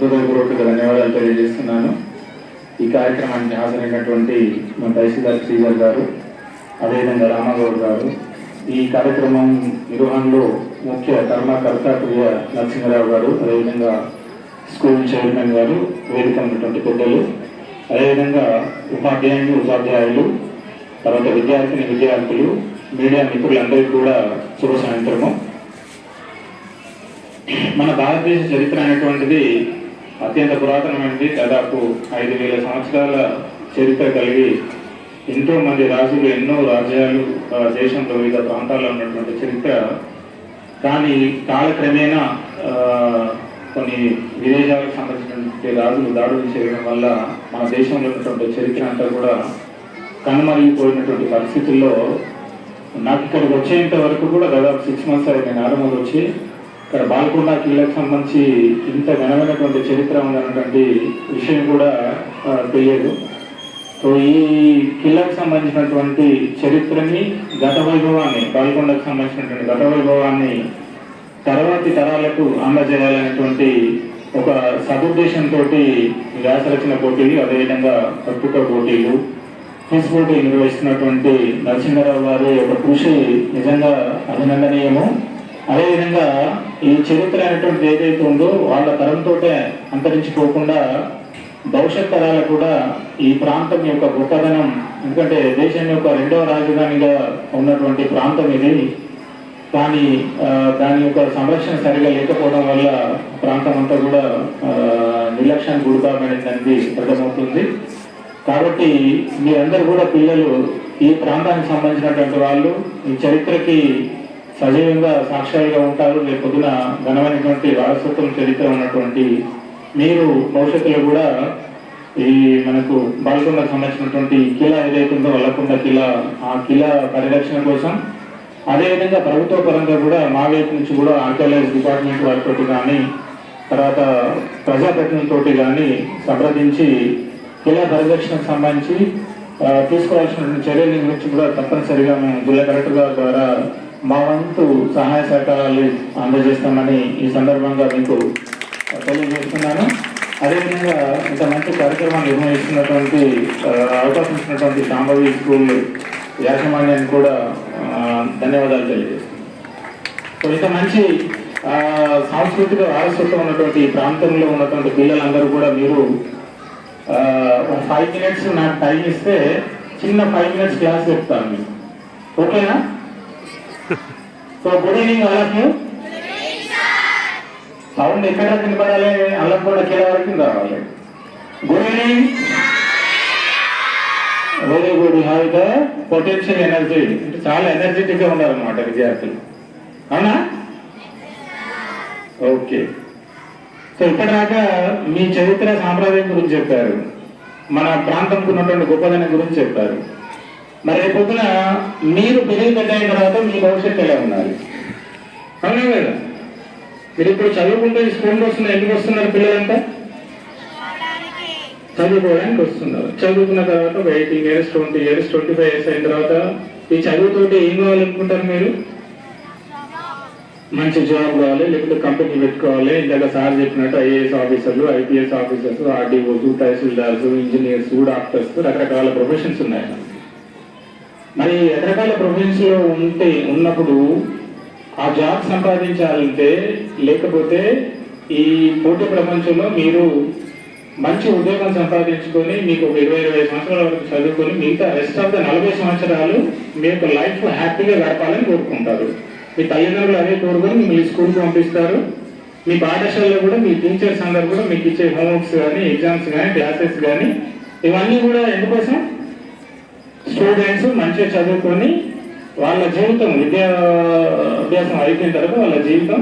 హృదయపూర్వక ధన్యవాదాలు తెలియజేస్తున్నాను. ఈ కార్యక్రమానికి హాజరైనటువంటి మన తహసీల్దార్ శ్రీధర్ గారు అదేవిధంగా రామగౌడ్ గారు. ఈ కార్యక్రమం నిర్వహణలో ముఖ్య కర్మకర్త ప్రియ నరసింహరావు గారు అదేవిధంగా స్కూల్ చైర్మన్ గారు వేదిక ఉన్నటువంటి పెద్దలు అదేవిధంగా ఉపాధ్యాయులు ఉపాధ్యాయులు తర్వాత విద్యార్థిని విద్యార్థులు మీడియా మిత్రులందరికీ కూడా శుభ సాయంత్రము. మన భారతదేశ చరిత్ర అనేటువంటిది అత్యంత పురాతనమైనది దాదాపు ఐదు వేల సంవత్సరాల చరిత్ర కలిగి ఎంతో మంది రాజులు ఎన్నో రాజ్యాలు దేశంలో వివిధ ప్రాంతాల్లో ఉన్నటువంటి చరిత్ర. కానీ కాలక్రమేణా కొన్ని విదేశాలకు సంబంధించినటువంటి రాజులు దాడులు చేయడం వల్ల మన దేశంలో ఉన్నటువంటి చరిత్ర అంతా కూడా కనుమరిగిపోయినటువంటి పరిస్థితుల్లో నాకు ఇక్కడికి వచ్చేంత వరకు కూడా దాదాపు సిక్స్ మంత్స్ అయింది నేను ఆరంభంలో వచ్చి ఇక్కడ బాల్కొండ కిల్లకు సంబంధించి ఇంత ఘనమైనటువంటి చరిత్ర ఉందన్నటువంటి విషయం కూడా తెలియదు. సో ఈ కిల్లకు సంబంధించినటువంటి చరిత్రని గత వైభవాన్ని బాల్కొండకు సంబంధించినటువంటి గత వైభవాన్ని తర్వాతి తరాలకు అందజేయాలనేటువంటి ఒక సదుద్దేశంతో వ్యాసరచన పోటీలు అదేవిధంగా పత్రిక పోటీలు క్విజ్ పోటీ నిర్వహిస్తున్నటువంటి నరసింహారావు గారి యొక్క కృషి నిజంగా అభినందనీయము. అదేవిధంగా ఈ చరిత్ర అనేటువంటిది ఏదైతే ఉందో వాళ్ళ తరంతో అంతరించిపోకుండా భవిష్యత్ తరాలకు కూడా ఈ ప్రాంతం యొక్క గొప్పదనం ఎందుకంటే దేశం యొక్క రెండవ రాజధానిగా ఉన్నటువంటి ప్రాంతం ఇది. కానీ దాని యొక్క సంరక్షణ సరిగా లేకపోవడం వల్ల ప్రాంతం అంతా కూడా నిర్లక్ష్యానికి గురికాబడిందని అర్థమవుతుంది. కాబట్టి మీరందరూ కూడా పిల్లలు ఈ ప్రాంతానికి సంబంధించినటువంటి వాళ్ళు ఈ చరిత్రకి సజీవంగా సాక్షాయిగా ఉంటారు. రేపు పొద్దున ఘనమైనటువంటి వారసత్వం చరిత్ర ఉన్నటువంటి మీరు భవిష్యత్తులో కూడా ఈ మనకు బాల్కొండకు సంబంధించినటువంటి కిలా ఏదైతే ఉందో వల్లకొండ కిలా ఆ కిలా పరిరక్షణ కోసం అదేవిధంగా ప్రభుత్వ పరంగా కూడా మా వైపు నుంచి కూడా ఆర్కియాలజీ డిపార్ట్మెంట్ వారితో కానీ తర్వాత ప్రజాప్రతినిధులతోటి కానీ సంప్రదించి కిలా పరిరక్షణకు సంబంధించి తీసుకోవాల్సినటువంటి చర్యల గురించి కూడా తప్పనిసరిగా మేము జిల్లా కలెక్టర్ గారి ద్వారా మా వంతు సహాయ సహకారాలు అందజేస్తామని ఈ సందర్భంగా మీకు తెలియజేస్తున్నాను. అదేవిధంగా ఇంత మంచి కార్యక్రమాన్ని నిర్వహిస్తున్నటువంటి అవకాశం ఇచ్చినటువంటి శాంభవి స్కూల్ యాజమాన్యాన్ని కూడా ధన్యవాదాలు తెలియజేస్తున్నాను. సో ఇంత మంచి సాంస్కృతిక వారసత్వం ఉన్నటువంటి ప్రాంతంలో ఉన్నటువంటి పిల్లలందరూ కూడా మీరు ఒక ఫైవ్ మినిట్స్ నాకు టైం ఇస్తే చిన్న ఫైవ్ మినిట్స్ క్లాస్ చెప్తాను మీకు. ఓకేనా? సో గుడ్ ఈవినింగ్ అలాగే సౌండ్ ఎక్కడ వినపడాలి అల్లం కూడా కింద వరకు రావాలి. Good evening very good have the potential energy అంటే చాలా ఎనర్జెటిక్గా ఉండాలన్నమాట విద్యార్థులు. అవునా? ఓకే సో ఇప్పటిదాకా మీ చరిత్ర సాంప్రదాయం గురించి చెప్పారు. మన ప్రాంతంకు ఉన్నటువంటి గొప్పదనం గురించి చెప్పారు. మరి పొద్దున మీరు పెరిగి పెద్ద అయిన తర్వాత మీ భవిష్యత్తు ఎలా ఉండాలి? అవునా కదా మీరు ఇప్పుడు చదువుకుంటే ఈ స్కూల్కి వస్తున్నారు ఎందుకు వస్తున్నారు పిల్లలంతా? చదువుకోవడానికి వస్తున్నారు. చదువుకున్న తర్వాత ఒక eighteen years twenty years twenty five years అయిన తర్వాత ఈ చదువుతోటి ఏం కావాలనుకుంటారు మీరు? మంచి జాబ్ కావాలి లేకపోతే కంపెనీ పెట్టుకోవాలి. ఇందాక సార్ చెప్పినట్టు ఐఏఎస్ ఆఫీసర్లు IPS officers RDOs tahsildars engineers doctors రకరకాల ప్రొఫెషన్స్ ఉన్నాయి. మరి రకరకాల ప్రొఫెషన్స్లో ఉంటే ఉన్నప్పుడు ఆ జాబ్ సంపాదించాలంటే లేకపోతే ఈ పోటీ ప్రపంచంలో మీరు మంచి ఉద్యోగం సంపాదించుకొని మీకు ఒక ఇరవై ఇరవై సంవత్సరాల వరకు చదువుకొని మిగతా రెస్ట్ ఆఫ్ ద నలభై సంవత్సరాలు మీ యొక్క లైఫ్ హ్యాపీగా గడపాలని కోరుకుంటారు. మీ తల్లిదండ్రులు అదే కోరుకొని మిమ్మల్ని స్కూల్కి పంపిస్తారు. మీ పాఠశాలలో కూడా మీ టీచర్స్ అందరు కూడా మీకు ఇచ్చే హోంవర్క్స్ కానీ ఎగ్జామ్స్ కానీ క్లాసెస్ కానీ ఇవన్నీ కూడా ఎందుకోసం? స్టూడెంట్స్ మంచిగా చదువుకొని వాళ్ళ జీవితం విద్యా అభ్యాసం అయిపోయిన తర్వాత వాళ్ళ జీవితం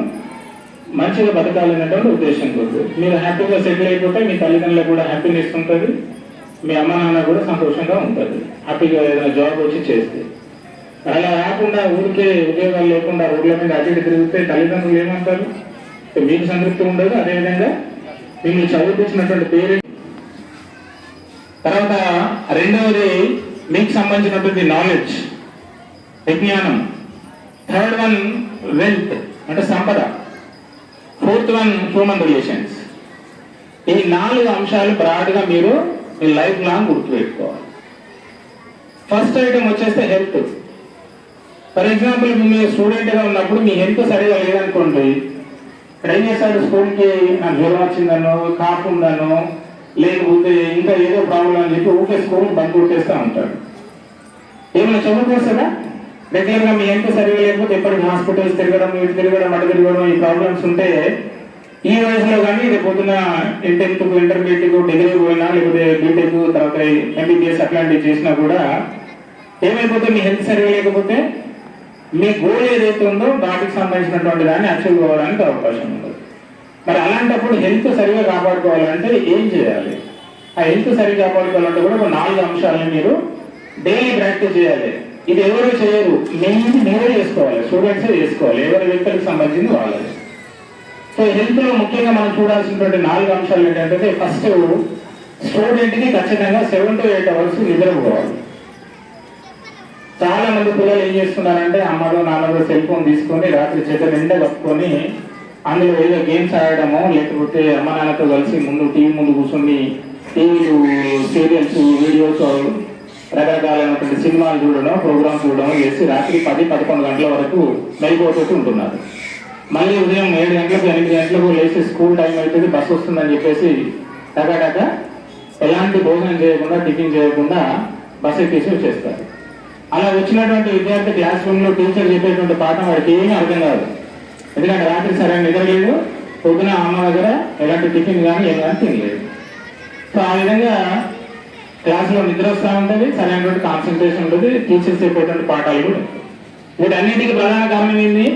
మంచిగా బతకాలనేటువంటి ఉద్దేశం కొద్ది. మీరు హ్యాపీగా సెటిల్ అయిపోతే మీ తల్లిదండ్రులకు కూడా హ్యాపీనెస్ ఉంటుంది. మీ అమ్మ నాన్న కూడా సంతోషంగా ఉంటుంది. హ్యాపీగా ఏదైనా జాబ్ వచ్చి చేస్తే. అలా రాకుండా ఊరికే ఉద్యోగాలు లేకుండా ఊర్ల మీద అటు ఇటు తిరిగితే తల్లిదండ్రులు ఏమంటారు? మీకు సంతృప్తి ఉండదు అదేవిధంగా మిమ్మల్ని చదివించినటువంటి పేరెంట్ తర్వాత రెండవది మీకు సంబంధించినటువంటి నాలెడ్జ్ విజ్ఞానం. థర్డ్ వన్ వెల్త్ అంటే సంపద. ఫోర్త్ వన్ హ్యూమన్ రిలేషన్స్ ఈ నాలుగు అంశాలు బ్రాడ్గా మీరు మీ లైఫ్ లాంగ్ గుర్తుపెట్టుకోవాలి. ఫస్ట్ ఐటమ్ వచ్చేస్తే హెల్త్ ఫర్ ఎగ్జాంపుల్ మీరు స్టూడెంట్గా ఉన్నప్పుడు మీ హెల్త్ సరిగా లేదనుకోండి ఇక్కడ ఏం స్కూల్కి నాకు జ్వరం వచ్చిందనో కాపు ఉందనో లేకపోతే ఇంకా ఏదో ప్రాబ్లం అని చెప్పి ఊకే బంద్ కొట్టేస్తూ ఉంటాడు. ఏమైనా చదువుకోవస్తుందా రెగ్యులర్గా మీ హెల్త్ సరిగా లేకపోతే ఎప్పటికీ హాస్పిటల్స్ తిరగడం ఇటు తిరగడం అటు తిరగడం ఈ ప్రాబ్లమ్స్ ఉంటే ఈ వయసులో కానీ రేపు పొద్దున టెన్త్ ఇంటర్మీడియట్ డిగ్రీ పోయినా లేకపోతే బీటెక్ తర్వాత ఎంబీబీఎస్ అట్లాంటివి చేసినా కూడా ఏమైపోతే మీ హెల్త్ సరిగా లేకపోతే మీ గోల్ ఏదైతే ఉందో వాటికి సంబంధించినటువంటి దాన్ని అచీవ్ కావడానికి అవకాశం ఉంటుంది. మరి అలాంటప్పుడు హెల్త్ సరిగా కాపాడుకోవాలంటే ఏం చేయాలి? ఆ హెల్త్ సరిగా కాపాడుకోవాలంటే కూడా నాలుగు అంశాలను మీరు డైలీ ప్రాక్టీస్ చేయాలి. ఇది ఎవరు చేయరు? మెయిన్ మీరే చేసుకోవాలి. స్టూడెంట్సే చేసుకోవాలి. ఎవరి వ్యక్తులకు సంబంధించింది వాళ్ళది. సో హెల్త్లో ముఖ్యంగా మనం చూడాల్సినటువంటి నాలుగు అంశాలు ఏంటంటే ఫస్ట్ స్టూడెంట్కి ఖచ్చితంగా సెవెన్ టు ఎయిట్ అవర్స్ నిద్రపోవాలి. చాలా మంది పిల్లలు ఏం చేస్తున్నారంటే అమ్మలో నాన్నలో సెల్ ఫోన్ తీసుకొని రాత్రి చేత నిండా కప్పుకొని అందులో ఏదో గేమ్స్ ఆడడము లేకపోతే అమ్మ నాన్నతో కలిసి ముందు టీవీ ముందు కూర్చొని టీవీలు సీరియల్స్ వీడియోస్ రకరకాలైనటువంటి సినిమాలు చూడడం ప్రోగ్రామ్స్ చూడడం చేసి రాత్రి పది పదకొండు గంటల వరకు మెలిపోతూ ఉంటున్నారు. మళ్ళీ ఉదయం ఏడు గంటలకు ఎనిమిది గంటలకు లేచి స్కూల్ టైం అవుతుంది బస్సు వస్తుందని చెప్పేసి టకాటక ఎలాంటి భోజనం చేయకుండా టిఫిన్ చేయకుండా బస్సు ఎక్కేసి వచ్చేస్తారు. అలా వచ్చినటువంటి విద్యార్థి క్లాస్ రూమ్లో టీచర్ చెప్పేటువంటి పాఠం వాడికి ఏమీ అర్థం కాదు. ఎందుకంటే రాత్రి సరైన నిద్రలేదు పొద్దున అమ్మ దగ్గర ఎలాంటి టిఫిన్ కానీ ఏం కానీ తినలేదు సో ఆ విధంగా క్లాస్లో నిద్ర వస్తూ ఉంటుంది సరైనటువంటి కాన్సన్ట్రేషన్ ఉంటుంది టీచర్స్ చెప్పేటువంటి పాఠాలు కూడా ఉంటాయి. వీటన్నిటికీ ప్రధాన కారణం ఏంది